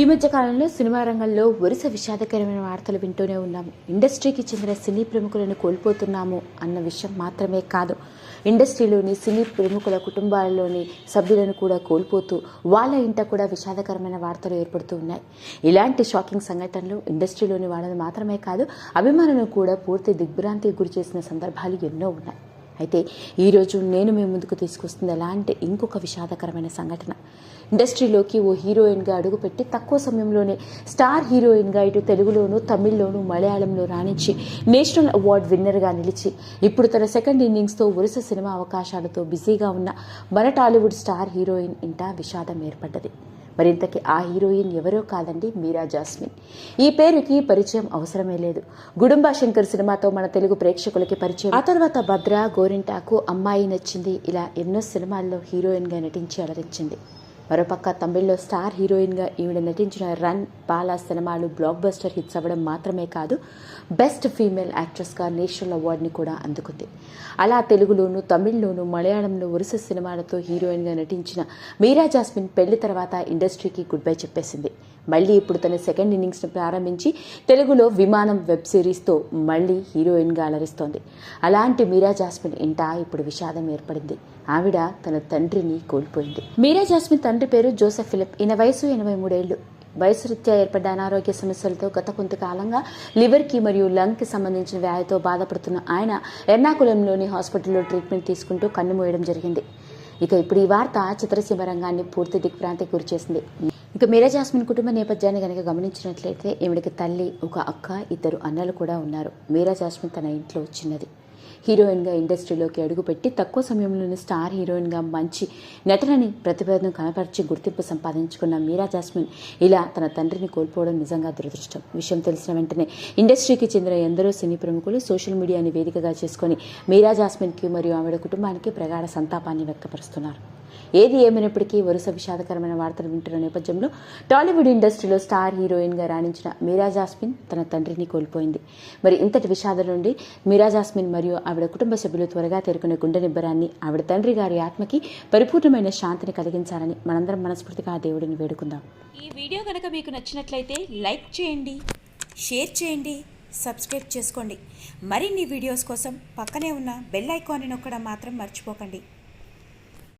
ఈ మధ్య కాలంలో సినిమా రంగంలో వరుస విషాదకరమైన వార్తలు వింటూనే ఉన్నాము. ఇండస్ట్రీకి చెందిన సినీ ప్రముఖులను కోల్పోతున్నాము అన్న విషయం మాత్రమే కాదు. ఇండస్ట్రీలోని సినీ ప్రముఖుల కుటుంబాలలోని సభ్యులను కూడా కోల్పోతూ వాళ్ళ ఇంట కూడా విషాదకరమైన వార్తలు ఏర్పడుతూ ఉన్నాయి. ఇలాంటి షాకింగ్ సంఘటనలు ఇండస్ట్రీలోని వాళ్ళని మాత్రమే కాదు అభిమానులను కూడా పూర్తి దిగ్భ్రాంతికి గురి చేసిన సందర్భాలు ఎన్నో ఉన్నాయి. అయితే ఈరోజు నేను మీ ముందుకు తీసుకొస్తుంది ఎలా అంటే ఇంకొక విషాదకరమైన సంఘటన. ఇండస్ట్రీలోకి ఓ హీరోయిన్గా అడుగుపెట్టి తక్కువ సమయంలోనే స్టార్ హీరోయిన్గా ఇటు తెలుగులోను తమిళ్ళోను మలయాళంలో రాణించి నేషనల్ అవార్డు విన్నర్గా నిలిచి ఇప్పుడు తన సెకండ్ ఇన్నింగ్స్తో వరుస సినిమా అవకాశాలతో బిజీగా ఉన్న మన టాలీవుడ్ స్టార్ హీరోయిన్ ఇంట విషాదం ఏర్పడ్డది. మరింతకి ఆ హీరోయిన్ ఎవరో కాదండి మీరా జాస్మిన్. ఈ పేరుకి పరిచయం అవసరమే లేదు. గుడుంబా శంకర్ సినిమాతో మన తెలుగు ప్రేక్షకులకి పరిచయం. ఆ తర్వాత భద్ర గోరింటాకు అమ్మాయి నచ్చింది ఇలా ఎన్నో సినిమాల్లో హీరోయిన్గా నటించి అలరించింది మరోపక్క తమిళ్ళో స్టార్ హీరోయిన్గా ఈవిడ నటించిన రన్ బాలా సినిమాలు బ్లాక్ బస్టర్ హిట్స్ అవ్వడం మాత్రమే కాదు బెస్ట్ ఫీమేల్ యాక్ట్రెస్గా నేషనల్ అవార్డుని కూడా అందుకుంది. అలా తెలుగులోను తమిళ్ళోను మలయాళంలో వరుస సినిమాలతో హీరోయిన్గా నటించిన మీరా జాస్మిన్ పెళ్ళి తర్వాత ఇండస్ట్రీకి గుడ్ బై చెప్పేసింది. మళ్ళీ ఇప్పుడు తన సెకండ్ ఇన్నింగ్స్ను ప్రారంభించి తెలుగులో విమానం వెబ్ సిరీస్తో మళ్ళీ హీరోయిన్గా అలరిస్తోంది. అలాంటి మీరా జాస్మిన్ ఇంట ఇప్పుడు విషాదం ఏర్పడింది. ఆవిడ తన తండ్రిని కోల్పోయింది. మీరా జాస్మిన్ తండ్రి పేరు జోసెఫ్ ఫిలిప్. ఈయన వయసు ఎనభై మూడేళ్ళు. వయసురీత్యా ఏర్పడ్డ అనారోగ్య సమస్యలతో గత కొంతకాలంగా లివర్కి మరియు లంగ్కి సంబంధించిన వ్యాధితో బాధపడుతున్న ఆయన ఎర్నాకుళంలోని హాస్పిటల్లో ట్రీట్మెంట్ తీసుకుంటూ కన్ను మూయడం జరిగింది. ఇక ఇప్పుడు ఈ వార్త చిత్రసీమ రంగాన్ని పూర్తి దిగ్భ్రాంతికి గురిచేసింది ఇక మీరా జాస్మిన్ కుటుంబ నేపథ్యాన్ని కనుక గమనించినట్లయితే ఈవిడికి తల్లి ఒక అక్క ఇద్దరు అన్నలు కూడా ఉన్నారు. మీరా జాస్మిన్ తన ఇంట్లో చిన్నది. హీరోయిన్గా ఇండస్ట్రీలోకి అడుగుపెట్టి తక్కువ సమయంలోనే స్టార్ హీరోయిన్గా మంచి నటనని ప్రతిభను కనపరిచి గుర్తింపు సంపాదించుకున్న మీరా జాస్మిన్ ఇలా తన తండ్రిని కోల్పోవడం నిజంగా దురదృష్టం. విషయం తెలిసిన వెంటనే ఇండస్ట్రీకి చెందిన ఎందరో సినీ ప్రముఖులు సోషల్ మీడియాని వేదికగా చేసుకొని మీరా జాస్మిన్కి మరియు ఆవిడ కుటుంబానికి ప్రగాఢ సంతాపాన్ని వ్యక్తపరుస్తున్నారు. ఏది ఏమైనప్పటికీ వరుస విషాదకరమైన వార్తలు వింటున్న నేపథ్యంలో టాలీవుడ్ ఇండస్ట్రీలో స్టార్ హీరోయిన్గా రాణించిన మీరా జాస్మిన్ తన తండ్రిని కోల్పోయింది. మరి ఇంతటి విషాదం నుండి మీరా జాస్మిన్ మరియు ఆవిడ కుటుంబ సభ్యులు త్వరగా తేరుకునే గుండె నిబ్బరాన్ని ఆవిడ తండ్రి గారి ఆత్మకి పరిపూర్ణమైన శాంతిని కలిగించాలని మనందరం మనస్ఫూర్తిగా ఆ దేవుడిని వేడుకుందాం. ఈ వీడియో కనుక మీకు నచ్చినట్లయితే లైక్ చేయండి షేర్ చేయండి సబ్స్క్రైబ్ చేసుకోండి. మరిన్ని వీడియోస్ కోసం పక్కనే ఉన్న బెల్ ఐకాన్ని నొక్కడం మాత్రం మర్చిపోకండి.